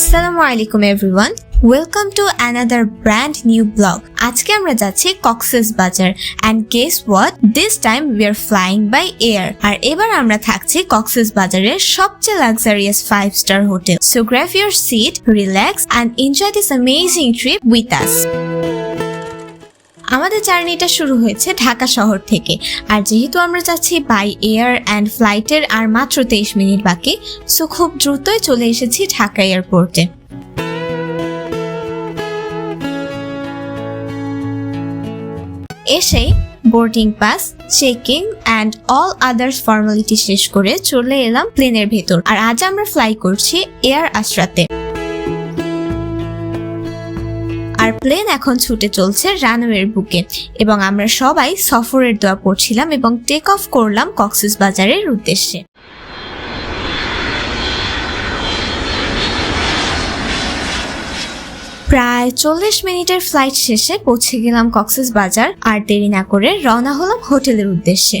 আসসালামু আলাইকুম everyone. Welcome to another brand new blog আজকে আমরা যাচ্ছি Cox's Bazar and guess what this time we are flying by air আর এবার আমরা থাকছি কক্সেস বাজারের সবচেয়ে luxurious five star hotel so grab your seat relax and enjoy this amazing trip with us আমাদের জার্নিটা শুরু হয়েছে ঢাকা শহর থেকে। আর যেহেতু আমরা যাচ্ছি বাই এয়ার অ্যান্ড ফ্লাইটের আর মাত্র তেইশ মিনিট বাকি সো খুব দ্রুতই চলে এসেছি ঢাকা এয়ারপোর্টে এসেই boarding pass checking and all others formality শেষ করে চলে এলাম প্লেনের ভেতর। আর আজ আমরা ফ্লাই করছি এয়ার আশরাতে আর প্লেন এখন ছুটে চলছে রানওয়ের বুকে। এবং আমরা সবাই সফরের দোয়া পড়ছিলাম এবং টেক অফ করলাম কক্সেস বাজারের উদ্দেশ্যে। প্রায় চল্লিশ মিনিটের ফ্লাইট শেষে পৌঁছে গেলাম কক্সেস বাজার আর দেরি না করে রওনা হলাম হোটেলের উদ্দেশ্যে।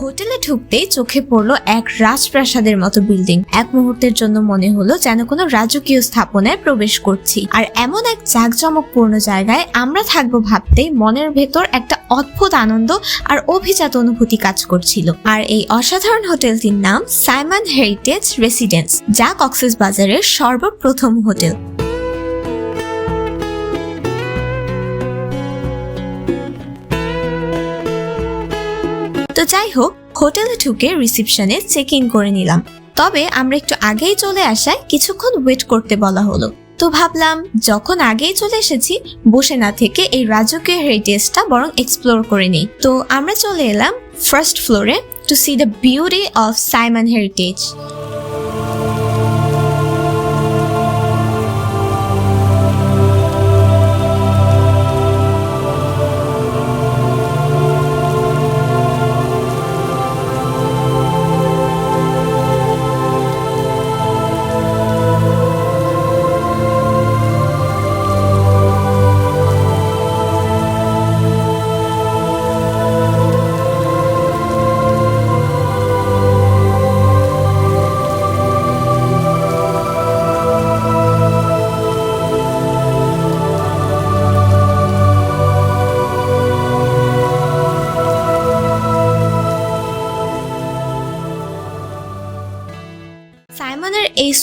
হোটেলে ঢুকতেই চোখে পড়ল এক রাজপ্রাসাদের মতো বিল্ডিং। এক মুহূর্তের জন্য মনে হলো যেন কোনো রাজকীয় স্থাপনায় প্রবেশ করছি। আর এমন এক জাঁকজমকপূর্ণ জায়গায় আমরা থাকব ভাবতেই মনের ভেতর একটা অদ্ভুত আনন্দ আর অভিজাত অনুভূতি কাজ করছিল। আর এই অসাধারণ হোটেলটির নাম সাইমন হেরিটেজ রেসিডেন্স, যা কক্সেস বাজারের সর্বপ্রথম হোটেল। তো যাই হোক, হোটেলে ঢুকে রিসিপশনে চেক ইন করে নিলাম। তবে আমরা একটু আগেই চলে আসায় কিছুক্ষণ ওয়েট করতে বলা হলো। তো ভাবলাম, যখন আগেই চলে এসেছি, বসে না থেকে এই রাজকীয় হেরিটেজটা বরং এক্সপ্লোর করে নিই। তো আমরা চলে এলাম ফার্স্ট ফ্লোরে to see the beauty of Sayeman heritage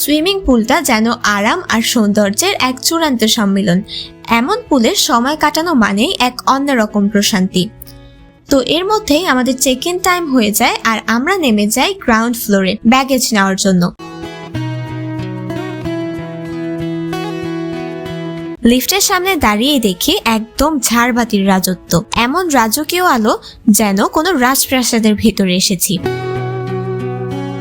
swimming পুলটা যেন আরাম আর সৌন্দর্যের এক চূড়ান্ত সম্মিলন। এমন পুলে সময় কাটানো মানেই এক অন্যরকম প্রশান্তি। তো এর মধ্যেই আমাদের চেক ইন টাইম হয়ে যায় আর আমরা নেমে যাই গ্রাউন্ড ফ্লোরে ব্যাগেজ নেওয়ার জন্য। লিফটের সামনে দাঁড়িয়ে দেখি একদম ঝাড়বাতির রাজত্ব। এমন রাজকীয় আলো যেন কোনো রাজপ্রাসাদের ভেতরে এসেছি।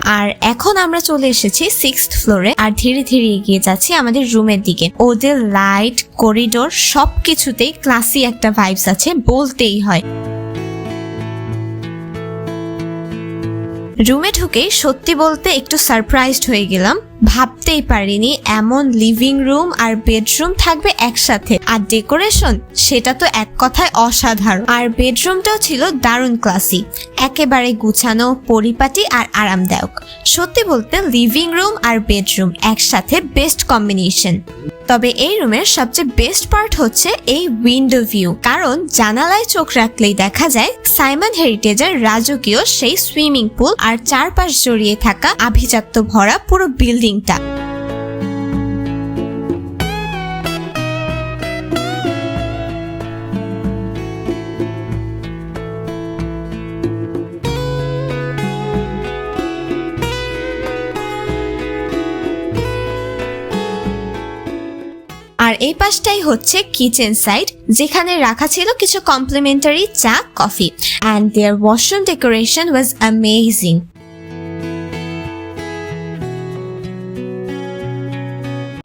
আর এখন আমরা চলে এসেছি সিক্স ফ্লোরে আর ধীরে ধীরে এগিয়ে যাচ্ছি আমাদের রুমের দিকে। ওদের লাইট করিডোর সবকিছুতেই ক্লাসি একটা ভাইবস আছে, বলতেই হয়। রুমে ঢুকে সত্যি বলতে একটু সারপ্রাইজড হয়ে গেলাম। ভাবতেই পারিনি এমন লিভিং রুম আর বেডরুম থাকবে একসাথে। আর ডেকোরেশন সেটা তো এক কথায় অসাধারণ। আর বেডরুমটাও ছিল দারুণ ক্লাসি একেবারে গুছানো, পরিপাটি আর আরামদায়ক। সত্যি বলতে লিভিং রুম আর বেডরুম একসাথে বেস্ট কম্বিনেশন তবে এই রুমের সবচেয়ে বেস্ট পার্ট হচ্ছে এই উইন্ডো ভিউ কারণ জানালায় চোখ রাখলেই দেখা যায় সাইমন হেরিটেজের রাজকীয় সেই সুইমিং পুল আর চারপাশ জড়িয়ে থাকা আভিজাত্য ভরা পুরো বিল্ডিংটা এই পাশটাই হচ্ছে কিচেন সাইড, যেখানে রাখা ছিল কিছু কমপ্লিমেন্টারি চা, coffee. And there washroom decoration was amazing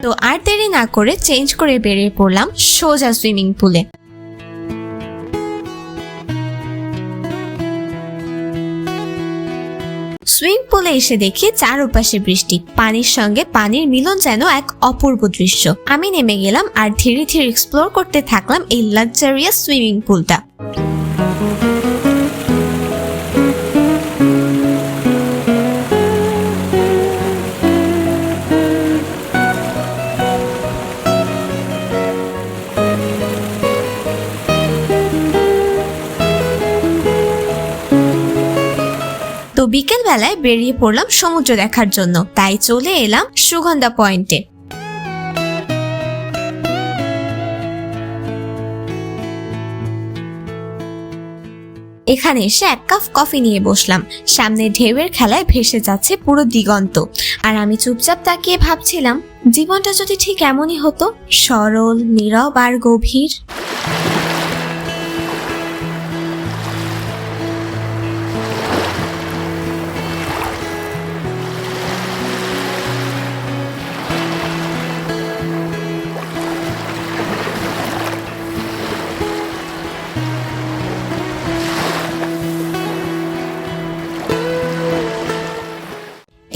তো আর দেরি না করে চেঞ্জ করে বেরিয়ে পড়লাম সোজা সুইমিং পুলে সুইমিং পুলে এসে দেখি চারপাশে বৃষ্টি। পানির সঙ্গে পানির মিলন যেন এক অপূর্ব দৃশ্য। আমি নেমে গেলাম আর ধীরে ধীরে এক্সপ্লোর করতে থাকলাম এই লাক্সারিয়াস সুইমিং পুলটা। সকালবেলায় বেরিয়ে পড়লাম সমুদ্র দেখার জন্য। তাই চলে এলাম সুগন্ধা পয়েন্টে। এখানে এসে এক কাপ কফি নিয়ে বসলাম। সামনে ঢেউয়ের খেলায় ভেসে যাচ্ছে পুরো দিগন্ত। আর আমি চুপচাপ তাকিয়ে ভাবছিলাম, জীবনটা যদি ঠিক এমনই হতো, সরল, নীরব আর গভীর।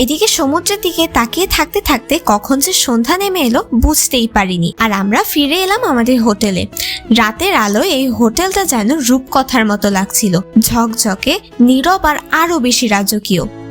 এদিকে সমুদ্রের দিকে তাকিয়ে থাকতে থাকতে কখন যে সন্ধ্যা নেমে এলো বুঝতেই পারিনি। আর আমরা ফিরে এলাম আমাদের হোটেলে। রাতের আলোয় এই হোটেলটা যেন রূপকথার মতো লাগছিল। ঝকঝকে, নীরব আর আরও বেশি রাজকীয়।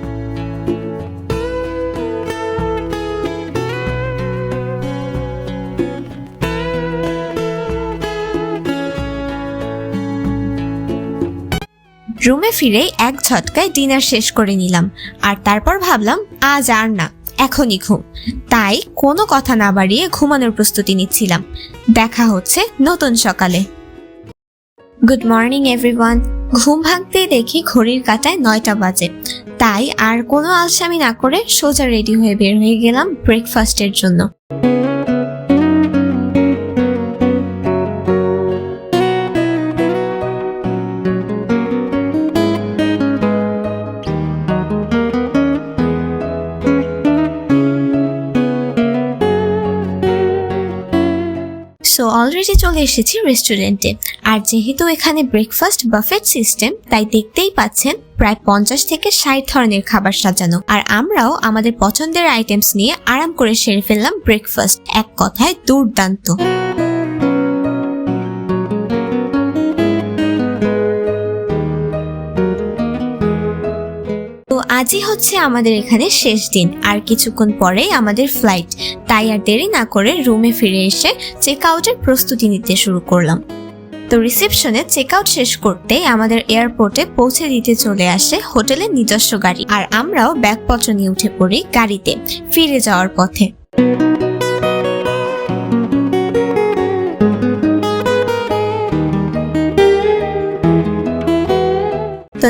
রুমে ফিরে এক ঝটকায় ডিনার শেষ করে নিলাম। আর তারপর ভাবলাম, আজ আর না, এখনই ঘুম। তাই কোনো কথা না বাড়িয়ে ঘুমানোর প্রস্তুতি নিচ্ছিলাম। দেখা হচ্ছে নতুন সকালে। গুড মর্নিং এভরিওয়ান ঘুম ভাঙতে দেখি ঘড়ির কাঁটায় নয়টা বাজে। তাই আর কোনো আলসামি না করে সোজা রেডি হয়ে বের হয়ে গেলাম ব্রেকফাস্টের জন্য। এসেছি রেস্টুরেন্টে আর যেহেতু এখানে ব্রেকফাস্ট বাফেট সিস্টেম তাই দেখতেই পাচ্ছেন প্রায় পঞ্চাশ থেকে ষাট ধরনের খাবার সাজানো। আর আমরাও আমাদের পছন্দের আইটেমস নিয়ে আরাম করে সেরে ফেললাম ব্রেকফাস্ট এক কথায় দুর্দান্ত। আজই হচ্ছে আমাদের এখানে শেষ দিন, আর কিছুক্ষণ পরেই আমাদের ফ্লাইট তাই আর দেরি না করে রুমে ফিরে এসে চেক আউটের প্রস্তুতি নিতে শুরু করলাম। তো রিসেপশনে চেক আউট শেষ করতে আমাদের এয়ারপোর্টে পৌঁছে দিতে চলে আসে হোটেলের নিজস্ব গাড়ি, আর আমরাও ব্যাগপত্র নিয়ে উঠে পড়ি গাড়িতে, ফিরে যাওয়ার পথে।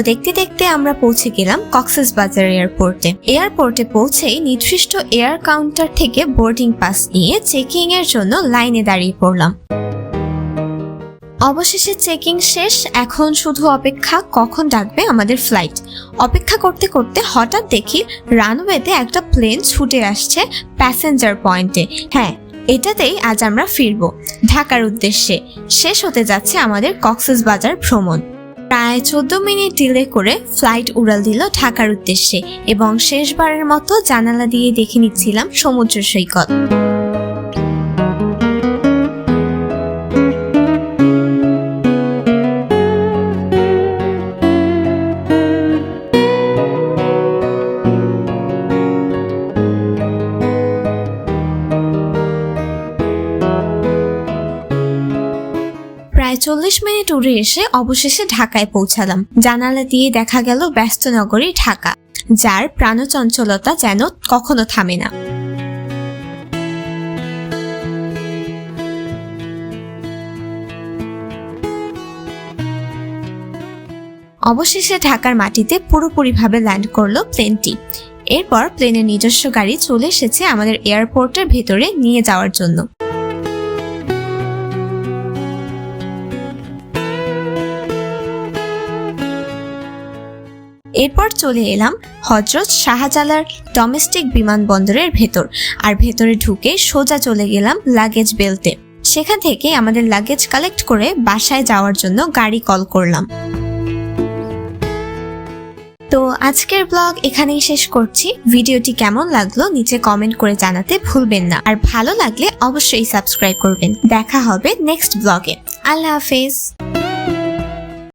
দেখতে দেখতে আমরা পৌঁছে গেলাম কক্সেস বাজার এয়ারপোর্টে। এয়ারপোর্টে পৌঁছেই নির্দিষ্ট এয়ার কাউন্টার থেকে বোর্ডিং পাস নিয়ে চেকিং এর জন্য লাইনে দাঁড়িয়ে পড়লাম। অবশেষে চেকিং শেষ, এখন শুধু অপেক্ষা কখন ডাকবে আমাদের ফ্লাইট। অপেক্ষা করতে করতে হঠাৎ দেখি রানওয়েতে একটা প্লেন ছুটে আসছে প্যাসেঞ্জার পয়েন্টে। হ্যাঁ এটাতেই আজ আমরা ফিরবো। ঢাকার উদ্দেশ্যে। শেষ হতে যাচ্ছে আমাদের কক্সেস বাজার ভ্রমণ। প্রায় চোদ্দ মিনিট ডিলে করে ফ্লাইট উড়াল দিল ঢাকার উদ্দেশ্যে এবং শেষবারের মতো জানালা দিয়ে দেখে নিচ্ছিলাম সমুদ্র সৈকত। চল্লিশ এসে অবশেষে ঢাকায় পৌঁছালাম। জানালা দিয়ে দেখা গেল ব্যস্ত নগরী ঢাকা, যার প্রাণচঞ্চলতা যেন কখনো থামে না। অবশেষে ঢাকার মাটিতে পুরোপুরিভাবে ল্যান্ড করল প্লেনটি। এরপর প্লেনের নিজস্ব গাড়ি চলে এসেছে আমাদের এয়ারপোর্টের ভেতরে নিয়ে যাওয়ার জন্য। এরপর চলে এলাম হজরত শাহজালাল ডোমেস্টিক বিমানবন্দরের ভেতর। আর ভেতরে ঢুকে সোজা চলে গেলাম লাগেজ বেলতে সেখান থেকে আমাদের লাগেজ কালেক্ট করে বাসায় যাওয়ার জন্য গাড়ি কল করলাম। তো আজকের ব্লগ এখানেই শেষ করছি। ভিডিওটি কেমন লাগল নিচে কমেন্ট করে জানাতে ভুলবেন না। আর ভালো লাগলে অবশ্যই সাবস্ক্রাইব করবেন। দেখা হবে নেক্সট ব্লগে আল্লাহ হাফেজ।